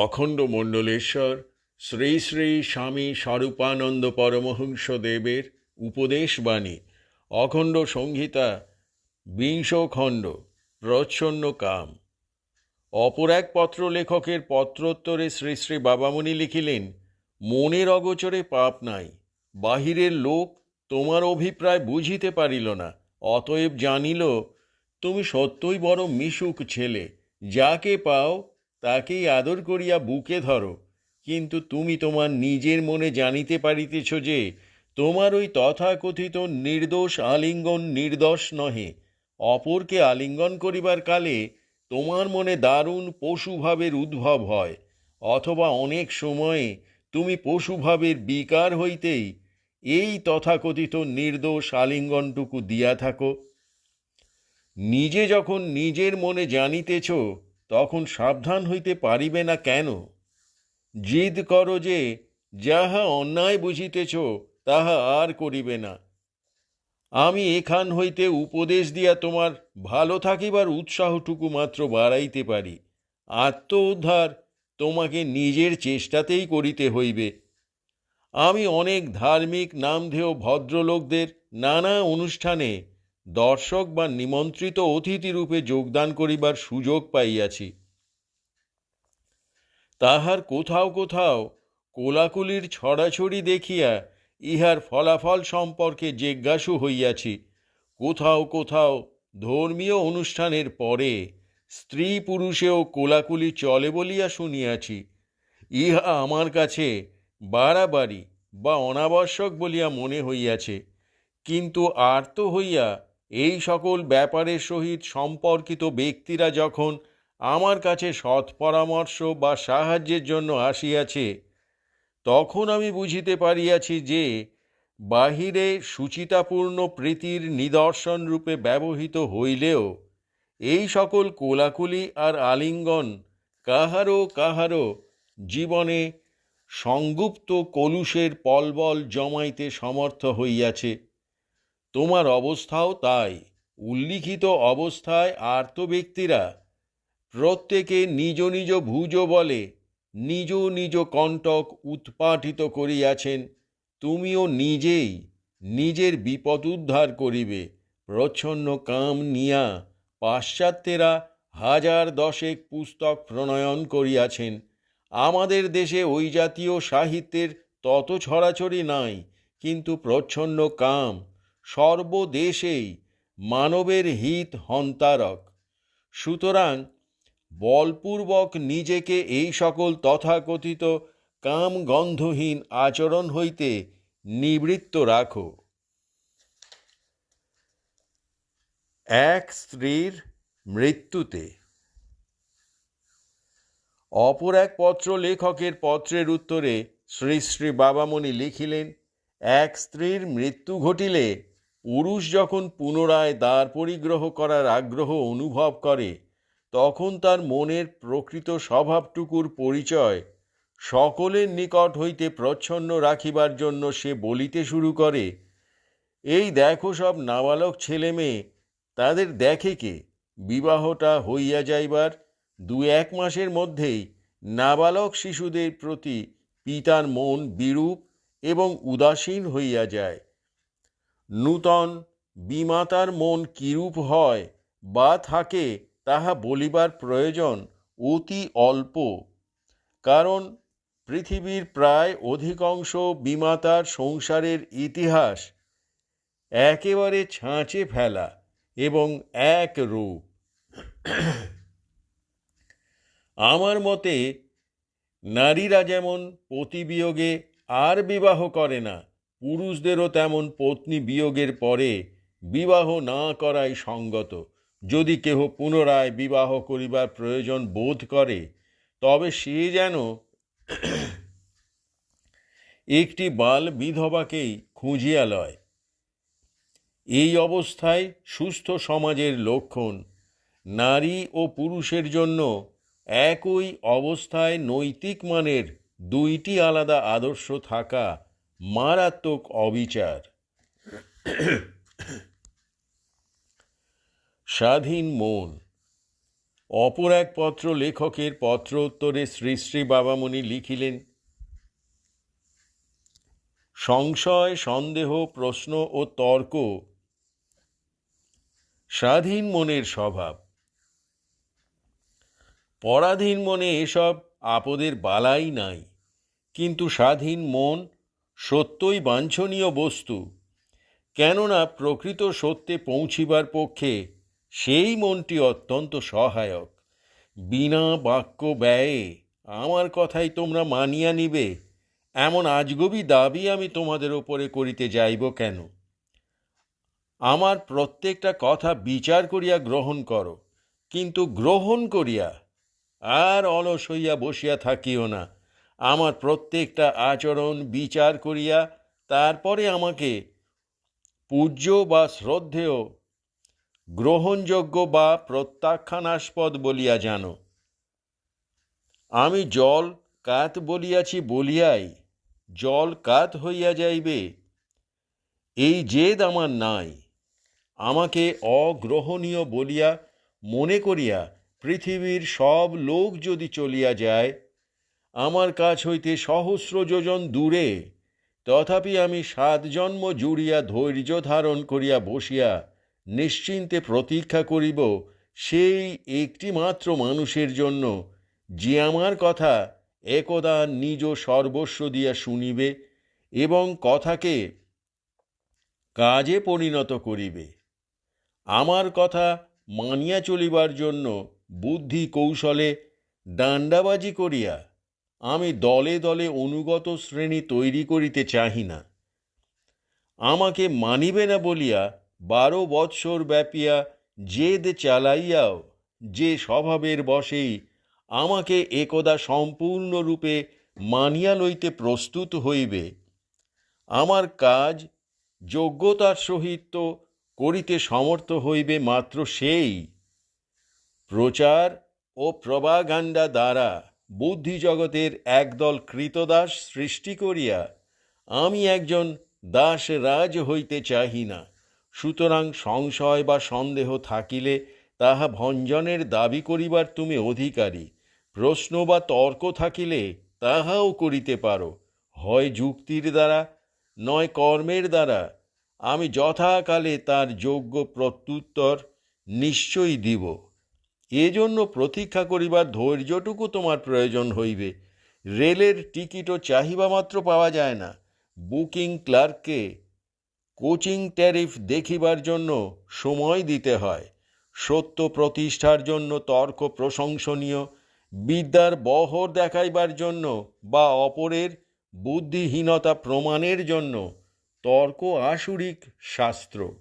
অখণ্ড মণ্ডলেশ্বর, শ্রী শ্রী স্বামী স্বরূপানন্দ পরমহংস দেবের উপদেশবাণী, অখণ্ড সংহিতা বিংশ খণ্ড প্রচ্ছন্ন কাম। অপর এক পত্র লেখকের পত্রোত্তরে শ্রী শ্রী বাবামণি লিখিলেন, মনের অগোচরে পাপ নাই, বাহিরের লোক তোমার অভিপ্রায় বুঝিতে পারিল না, অতএব জানিল, তুমি সত্যই বড় মিশুক ছেলে, যাকে পাও তাকেই আদর করিয়া বুকে ধরো। কিন্তু তুমি তোমার নিজের মনে জানিতে পারিতেছ যে, তোমার ওই তথাকথিত নির্দোষ আলিঙ্গন নির্দোষ নহে। অপরকে আলিঙ্গন করিবার কালে তোমার মনে দারুণ পশুভাবের উদ্ভব হয়। অথবা অনেক সময়ে তুমি পশুভাবের বিকার হইতেই এই তথাকথিত নির্দোষ আলিঙ্গনটুকু দিয়া থাকো। নিজে যখন নিজের মনে জানিতেছ তখন সাবধান হইতে পারিবে না কেন? জিদ করো যে, যাহা অন্যায় বুঝিতেছ, তাহা আর করিবে না। আমি এখান হইতে উপদেশ দিয়া তোমার ভালো থাকিবার উৎসাহটুকু মাত্র বাড়াইতে পারি। আত্ম উদ্ধার তোমাকে নিজের চেষ্টাতেই করিতে হইবে। আমি অনেক ধার্মিক, নামধেয় ভদ্রলোকদের নানা অনুষ্ঠানে দর্শক বা নিমন্ত্রিত অতিথিরূপে যোগদান করিবার সুযোগ পাইয়াছি। তাহার কোথাও কোথাও কোলাকুলির ছড়াছড়ি দেখিয়া ইহার ফলাফল সম্পর্কে জিজ্ঞাসু হইয়াছি। কোথাও কোথাও ধর্মীয় অনুষ্ঠানের পরে স্ত্রী পুরুষেও কোলাকুলি চলে বলিয়া শুনিয়াছি। ইহা আমার কাছে বাড়াবাড়ি বা অনাবশ্যক বলিয়া মনে হইয়াছে। কিন্তু আর্ত হইয়া এই সকল ব্যাপারের সহিত সম্পর্কিত ব্যক্তিরা যখন আমার কাছে সৎ পরামর্শ বা সাহায্যের জন্য আসিয়াছে, তখন আমি বুঝিতে পারিয়াছি যে বাহিরে সুচিতাপূর্ণ প্রীতির নিদর্শন রূপে ব্যবহৃত হইলেও এই সকল কোলাকুলি আর আলিঙ্গন কাহারও কাহারও জীবনে সংগুপ্ত কলুষের পলবল জমাইতে সমর্থ হইয়াছে। তোমার অবস্থাও তাই। উল্লিখিত অবস্থায় আর্ত ব্যক্তিরা প্রত্যেকে নিজ নিজ ভুজ বলে, নিজ নিজ কণ্টক উৎপাটিত করিয়াছেন, তুমিও নিজেই নিজের বিপদ উদ্ধার করিবে। প্রচ্ছন্ন কাম নিয়া পাশ্চাত্যেরা হাজার দশেক পুস্তক প্রণয়ন করিয়াছেন। আমাদের দেশে ওই জাতীয় সাহিত্যের তত ছড়াছড়ি নাই, কিন্তু প্রচ্ছন্ন কাম সর্বদেশেই মানবের হিত হন্তারক। সুতরাং বলপূর্বক নিজেকে এই সকল তথাকথিত কাম গন্ধহীন আচরণ হইতে নিবৃত্ত রাখো। এক স্ত্রীর মৃত্যুতে। অপর এক পত্র লেখকের পত্রের উত্তরে শ্রী শ্রী বাবামণি লিখিলেন, এক স্ত্রীর মৃত্যু ঘটিলে পুরুষ যখন পুনরায় দ্বার পরিগ্রহ করার আগ্রহ অনুভব করে, তখন তার মনের প্রকৃত স্বভাবটুকুর পরিচয় সকলের নিকট হইতে প্রচ্ছন্ন রাখিবার জন্য সে বলিতে শুরু করে, এই দেখো সব নাবালক ছেলে মেয়ে তাদের দেখে কে? বিবাহটা হইয়া যাইবার দু এক মাসের মধ্যেই নাবালক শিশুদের প্রতি পিতার মন বিরূপ এবং উদাসীন হইয়া যায়। নূতন বিমাতার মন কিরূপ হয়, বা থাকে তাহা বলিবার প্রয়োজন অতি অল্প। কারণ পৃথিবীর প্রায় অধিকাংশ বিমাতার সংসারের ইতিহাস একেবারে ছাঁচে ফেলা এবং এক রূপ। আমার মতে নারীরা যেমন পতিবিয়োগে আর বিবাহ করে না পুরুষদেরও তেমন পত্নী বিয়োগের পরে বিবাহ না করাই সঙ্গত। যদি কেহ পুনরায় বিবাহ করিবার প্রয়োজন বোধ করে, তবে সে যেন একটি বাল বিধবাকেই খুঁজিয়া লয়। এই অবস্থায় সুস্থ সমাজের লক্ষণ, নারী ও পুরুষের জন্য একই অবস্থায় নৈতিক মানের দুইটি আলাদা আদর্শ থাকা মারাত্মক অবিচার। স্বাধীন মন অপর এক পত্র লেখকের পত্র উত্তরে শ্রী শ্রী বাবামণি লিখিলেন, সংশয়, সন্দেহ, প্রশ্ন ও তর্ক স্বাধীন মনের স্বভাব। পরাধীন মনে এসব আপদের বালাই নাই, কিন্তু স্বাধীন মন সত্যই বাঞ্ছনীয় বস্তু। কেননা প্রকৃত সত্যে পৌঁছিবার পক্ষে সেই মনটি অত্যন্ত সহায়ক। বিনা বাক্য ব্যয়ে আমার কথাই তোমরা মানিয়া নিবে, এমন আজগবি দাবি আমি তোমাদের ওপরে করিতে যাইব কেন? আমার প্রত্যেকটা কথা বিচার করিয়া গ্রহণ করো, কিন্তু গ্রহণ করিয়া আর অলস হইয়া বসিয়া থাকিও না। আমার প্রত্যেকটা আচরণ বিচার করিয়া তারপরে আমাকে পূজ্য বা শ্রদ্ধেয়, গ্রহণযোগ্য বা প্রত্যাখ্যানাস্পদ বলিয়া জানো। আমি জল কাত বলিয়াছি বলিয়াই, জল কাত হইয়া যাইবে। এই জেদ আমার নাই। আমাকে অগ্রহণীয় বলিয়া মনে করিয়া পৃথিবীর সব লোক যদি চলিয়া যায় আমার কাছ হইতে সহস্র যোজন দূরে, তথাপি আমি সাত জন্ম জুড়িয়া ধৈর্য ধারণ করিয়া বসিয়া নিশ্চিন্তে প্রতীক্ষা করিব সেই একটি মাত্র মানুষের জন্য, যে আমার কথা একদা নিজ সর্বস্ব দিয়া শুনিবে এবং কথাকে কাজে পরিণত করিবে। আমার কথা মানিয়া চলিবার জন্য বুদ্ধি কৌশলে ডান্ডাবাজি করিয়া আমি দলে দলে অনুগত শ্রেণি তৈরি করিতে চাহি না। আমাকে মানিবে না বলিয়া বারো বৎসর ব্যাপিয়া জেদ চালাইয়াও যে স্বভাবের বশেই আমাকে একদা সম্পূর্ণরূপে মানিয়া লইতে প্রস্তুত হইবে, আমার কাজ যোগ্যতার সহিত করিতে সমর্থ হইবে মাত্র সেই প্রচার ও প্রবাগান্ডা দ্বারা বুদ্ধিজগতের একদল কৃতদাস সৃষ্টি করিয়া আমি একজন দাস রাজ হইতে চাহি না। সুতরাং সংশয় বা সন্দেহ থাকিলে তাহা ভঞ্জনের দাবি করিবার তুমি অধিকারী। প্রশ্ন বা তর্ক থাকিলে তাহাও করিতে পারো। হয় যুক্তির দ্বারা, নয় কর্মের দ্বারা। আমি যথাকালে তার যোগ্য প্রত্যুত্তর নিশ্চয়ই দিব। এজন্য প্রতীক্ষা করিবার ধৈর্যটুকু তোমার প্রয়োজন হইবে। রেলের টিকিটও চাহিবা মাত্র পাওয়া যায় না। বুকিং ক্লার্ককে কোচিং ট্যারিফ দেখিবার জন্য সময় দিতে হয়। সত্য প্রতিষ্ঠার জন্য তর্ক প্রশংসনীয়। বিদ্যার বহর দেখাইবার জন্য বা অপরের বুদ্ধিহীনতা প্রমাণের জন্য তর্ক আসুরিক শাস্ত্র।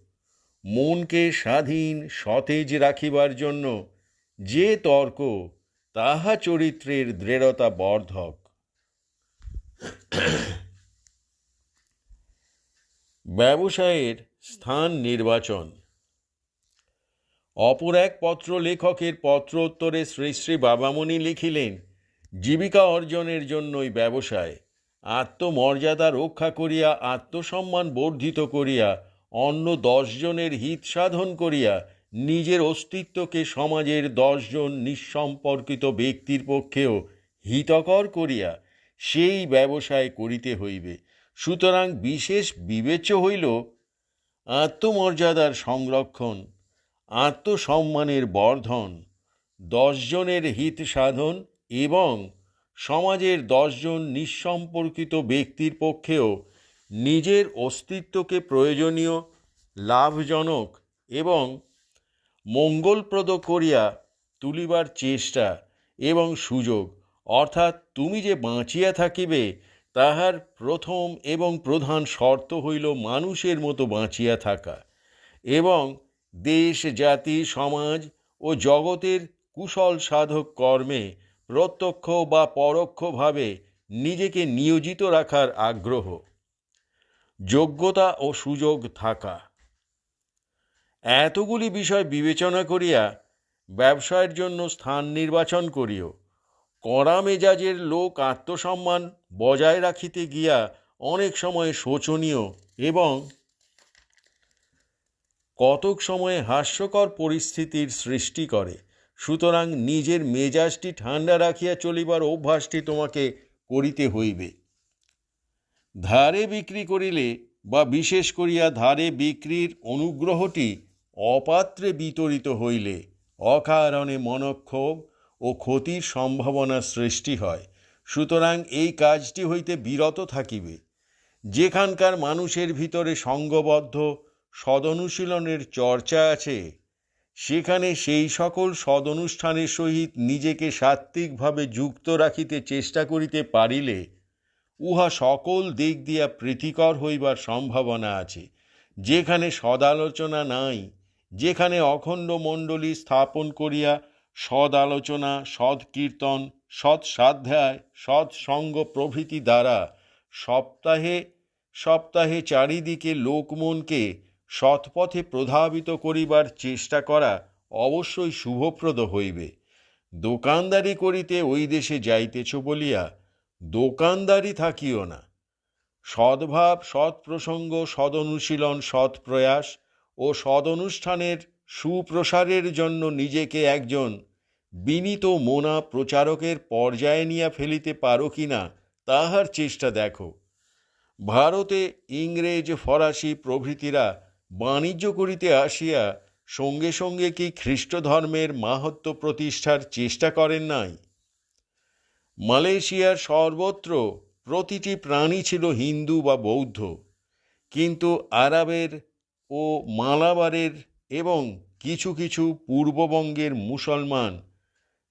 মনকে স্বাধীন, সতেজ রাখিবার জন্য যে তর্ক, তাহা চরিত্রের দৃঢ়তা বর্ধক। ব্যবসায়ের স্থান নির্বাচন। অপর এক পত্র লেখকের পত্র উত্তরে শ্রী শ্রী বাবামণি লিখিলেন, জীবিকা অর্জনের জন্যই ব্যবসায়। আত্মমর্যাদা রক্ষা করিয়া, আত্মসম্মান বর্ধিত করিয়া, অন্য দশজনের হিত সাধন করিয়া নিজের অস্তিত্বকে সমাজের দশজন নিঃসম্পর্কিত ব্যক্তির পক্ষেও হিতকর করিয়া সেই ব্যবসায় করিতে হইবে। সুতরাং বিশেষ বিবেচ্য হইল আত্মমর্যাদার সংরক্ষণ, আত্মসম্মানের বর্ধন, দশজনের হিত সাধন এবং সমাজের দশজন নিঃসম্পর্কিত ব্যক্তির পক্ষেও নিজের অস্তিত্বকে প্রয়োজনীয়, লাভজনক এবং মঙ্গলপ্রদ করিয়া তুলিবার চেষ্টা এবং সুযোগ। অর্থাৎ তুমি যে বাঁচিয়া থাকিবে, তাহার প্রথম এবং প্রধান শর্ত হইল মানুষের মতো বাঁচিয়া থাকা এবং দেশ, জাতি, সমাজ ও জগতের কুশল সাধক কর্মে প্রত্যক্ষ বা পরোক্ষভাবে নিজেকে নিয়োজিত রাখার আগ্রহ। যোগ্যতা ও সুযোগ থাকা। এতগুলি বিষয় বিবেচনা করিয়া ব্যবসায়ের জন্য স্থান নির্বাচন করিও। কড়া মেজাজের লোক আত্মসম্মান বজায় রাখিতে গিয়া অনেক সময় শোচনীয় এবং কতক সময়ে হাস্যকর পরিস্থিতির সৃষ্টি করে। সুতরাং নিজের মেজাজটি ঠান্ডা রাখিয়া চলিবার অভ্যাসটি তোমাকে করিতে হইবে। ধারে বিক্রি করিলে বা বিশেষ করিয়া ধারে বিক্রির অনুগ্রহটি অপাত্রে বিতরিত হইলে অকারণে মনক্ষোভ ও ক্ষতির সম্ভাবনা সৃষ্টি হয়। সুতরাং এই কাজটি হইতে বিরত থাকিবে। যেখানকার মানুষের ভিতরে সঙ্গবদ্ধ সদনুশীলনের চর্চা আছে, সেখানে সেই সকল সদনুষ্ঠানের সহিত নিজেকে সাত্ত্বিকভাবে যুক্ত রাখিতে চেষ্টা করিতে পারিলে উহা সকল দিক দিয়া প্রীতিকর হইবার সম্ভাবনা আছে, যেখানে সদালোচনা নাই। যেখানে অখণ্ড মণ্ডলী স্থাপন করিয়া সদ আলোচনা সৎ কীর্তন সৎ সাধ্যায় সৎসঙ্গ প্রভৃতি দ্বারা সপ্তাহে সপ্তাহে চারিদিকে লোকমনকে সৎপথে প্রধাবিত করিবার চেষ্টা করা অবশ্যই শুভপ্রদ হইবে। দোকানদারি করিতে ওই দেশে যাইতেছ বলিয়া দোকানদারি থাকিও না। সদ্ভাব সৎ প্রসঙ্গ সদনুশীলন সৎ প্রয়াস ও সদনুষ্ঠানের সুপ্রসারের জন্য নিজেকে একজন বিনীত মোনা প্রচারকের পর্যায়ে নিয়ে ফেলিতে পারো কিনা তাহার চেষ্টা দেখো। ভারতে ইংরেজ, ফরাসি প্রভৃতিরা বাণিজ্য করিতে আসিয়া সঙ্গে সঙ্গে কি খ্রিস্ট ধর্মের মাহাত্ম প্রতিষ্ঠার চেষ্টা করেন নাই? মালয়েশিয়ার সর্বত্র প্রতিটি প্রাণী ছিল হিন্দু বা বৌদ্ধ, কিন্তু আরবের ও মালাবারের এবং কিছু কিছু পূর্ববঙ্গের মুসলমান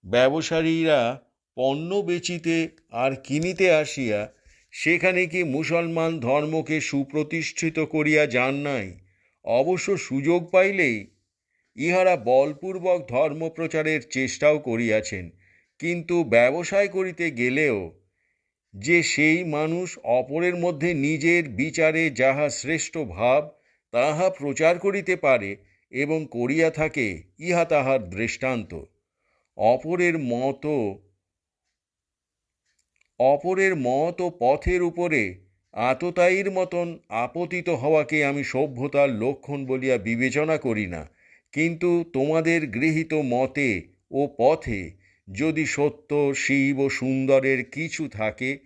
ব্যবসায়ীরা পণ্য বেচিতে আর কিনিতে আসিয়া, সেখানে কি মুসলমান ধর্মকে সুপ্রতিষ্ঠিত করিয়া যান নাই? অবশ্য সুযোগ পাইলেই ইহারা বলপূর্বক ধর্ম প্রচারের চেষ্টাও করিয়াছেন, কিন্তু ব্যবসায় করিতে গেলেও যে সেই মানুষ অপরের মধ্যে নিজের বিচারে যাহা শ্রেষ্ঠ ভাব তাহা প্রচার করিতে পারে এবং করিয়া থাকে, ইহা তাহার দৃষ্টান্ত। অপরের মত অপরের মত ও পথের উপরে আততায়ীর মতন আপতিত হওয়াকে আমি সভ্যতার লক্ষণ বলিয়া বিবেচনা করি না। কিন্তু তোমাদের গৃহীত মতে ও পথে যদি সত্য, শিব ও সুন্দরের কিছু থাকে,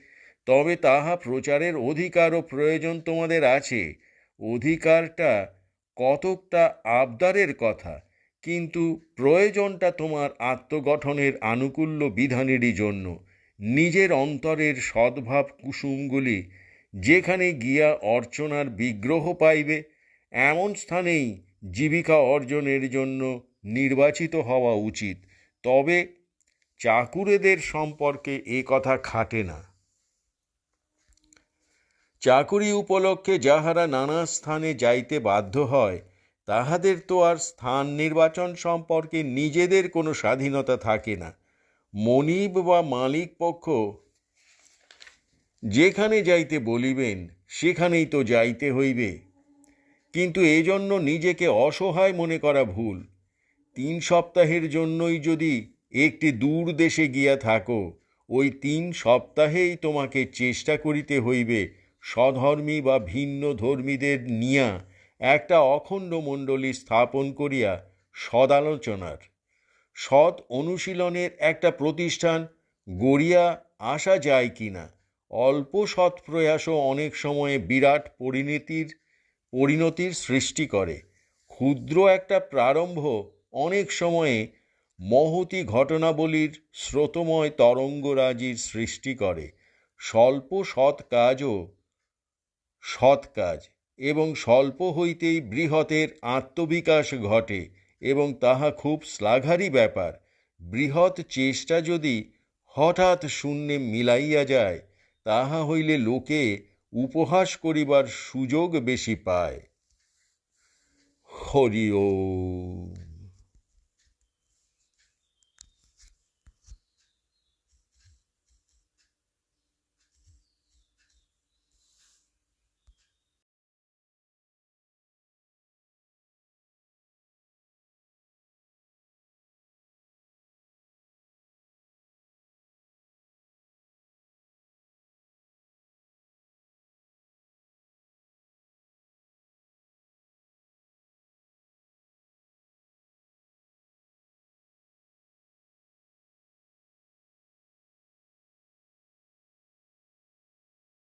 তবে তাহা প্রচারের অধিকার ও প্রয়োজন তোমাদের আছে। অধিকারটা কতকটা আবদারের কথা, কিন্তু প্রয়োজনটা তোমার আত্মগঠনের আনুকূল্য বিধানেরই জন্য। নিজের অন্তরের সদ্ভাব কুসুমগুলি যেখানে গিয়া অর্চনার বিগ্রহ পাইবে, এমন স্থানেই জীবিকা অর্জনের জন্য নির্বাচিত হওয়া উচিত। তবে চাকুরেদের সম্পর্কে এ কথা খাটে না। চাকুরি উপলক্ষে যাহারা নানা স্থানে যাইতে বাধ্য হয়, তাহাদের তো আর স্থান নির্বাচন সম্পর্কে নিজেদের কোনো স্বাধীনতা থাকে না। মনিব বা মালিক পক্ষ যেখানে যাইতে বলিবেন, সেখানেই তো যাইতে হইবে। কিন্তু এজন্য নিজেকে অসহায় মনে করা ভুল। তিন সপ্তাহের জন্যই যদি একটি দূর দেশে গিয়া থাকো, ওই তিন সপ্তাহেই তোমাকে চেষ্টা করিতে হইবে স্বধর্মী বা ভিন্ন ধর্মীদের নিয়া একটা অখণ্ড মণ্ডলী স্থাপন করিয়া সদালোচনার। সৎ অনুশীলনের একটা প্রতিষ্ঠান গড়িয়া আসা যায় কি না অল্প সৎ প্রয়াসও অনেক সময়ে বিরাট পরিণতির পরিণতির সৃষ্টি করে। ক্ষুদ্র একটা প্রারম্ভ অনেক সময়ে মহতি ঘটনাবলীর স্রোতময় তরঙ্গরাজির সৃষ্টি করে। স্বল্প সৎ কাজও সৎ কাজ এবং স্বল্প হইতেই বৃহতের আত্মবিকাশ ঘটে এবং তাহা খুব শ্লাঘারী ব্যাপার। বৃহৎ চেষ্টা যদি হঠাৎ শূন্যে মিলাইয়া যায়, তাহা হইলে লোকে উপহাস করিবার সুযোগ বেশি পায়। হরি ওম।